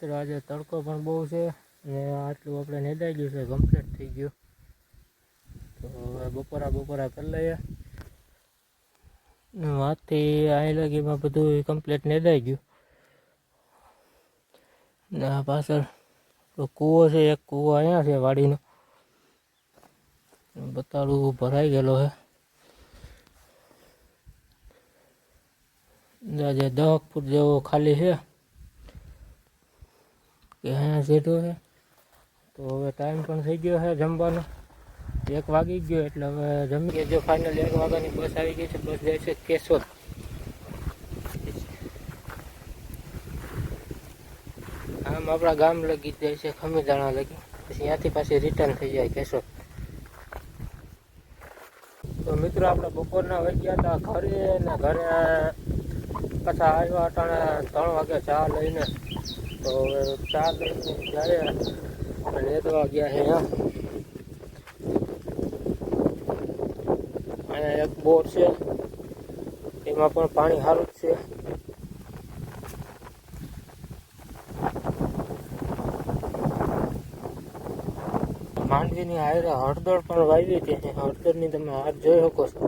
કરાજે તડકો પણ બહુ છે અને આટલું આપણે નેદાઈ ગયું છે કમ્પ્લીટ થઈ ગયું તો બપરા બપરા કરી લઈએ ને વાતે આઈ લાગે માં બધું કમ્પ્લીટ નેદાઈ ગયું ના પાસર તો કૂવો છે એક કૂવો આયા છે વાડીનો બતાળું ભરાઈ ગયેલો છે જાજે ડોક પર દેવો ખાલી છે કે અહીંયા સીધું છે તો હવે ટાઈમ પણ થઈ ગયો છે જમવાનો એક વાગી ગયો એટલે હવે જમીએ જો ફાઇનલ એક વાગ્યાની બસ આવી ગઈ છે બસ જાય છે કેશોદ આમ આપણા ગામ લગી જાય છે ખમીદાણા લગી પછી ત્યાંથી પાછી રિટર્ન થઈ જાય કેશોદ તો મિત્રો આપણે બપોરના વાગ્યા હતા ઘરે ને ઘરે પાછા આવ્યા હતા ત્રણ વાગે ચા લઈને તો બર ચાર દિવસથી થયે પડ્યે તો આ ગયા હે આ એક બોર છે એમાં પણ પાણી સારું છે માનવીની આયે હડળ પર વાવી છે હડળની તમે આ જોઈ શકો છો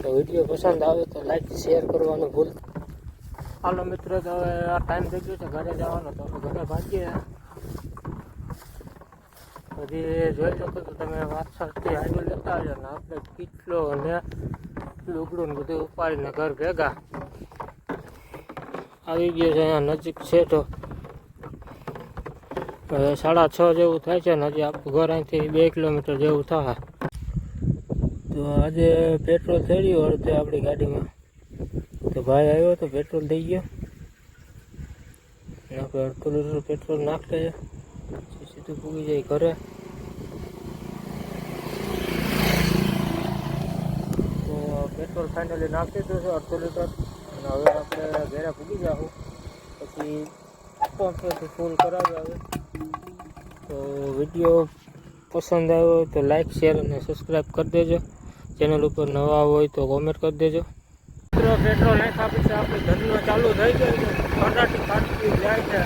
તો વિડિયો પસંદ આવે તો લાઈક શેર કરવાનું ભૂલશો હાલો મિત્રો તો હવે આ ટાઈમ થઈ ગયો છે ઘરે જવાનો તો ઘરે ભાગીએ બધી જોઈ શકો છો તમે વાસણથી આગળ લેતા આવ્યો ને આપણે કેટલો અને લુગડું ને બધું ઉપાડીને ઘર ભેગા આવી ગયો છે અહીંયા નજીક છે તો હવે સાડા છ જેવું થાય છે ને હજી આપણું ઘર અહીંથી બે કિલોમીટર જેવું થાય તો આજે પેટ્રોલ થઈ રહ્યું અડધે આપણી ગાડીમાં તો ભાઈ આવ્યો તો પેટ્રોલ થઈ ગયો આપણે અડધો લીટર પેટ્રોલ નાખે સીધું પૂગી જાય ઘરે તો પેટ્રોલ ફાઇનલી નાખી દીધું છે અડધો લીટર અને હવે આપણે ઘેરા પૂગી જાઉં પછી પંપથી ફૂલ કરાવી આવે તો વિડીયો પસંદ આવ્યો તો લાઈક શેર અને સબસ્ક્રાઈબ કરી દેજો ચેનલ ઉપર નવા હોય તો કોમેન્ટ કરી દેજો મિત્રો પેટ્રોલ નાખી આપીશું આપણે ધંધો ચાલુ થઈ ગયો છે કર્ણાટક પાટકી જાય છે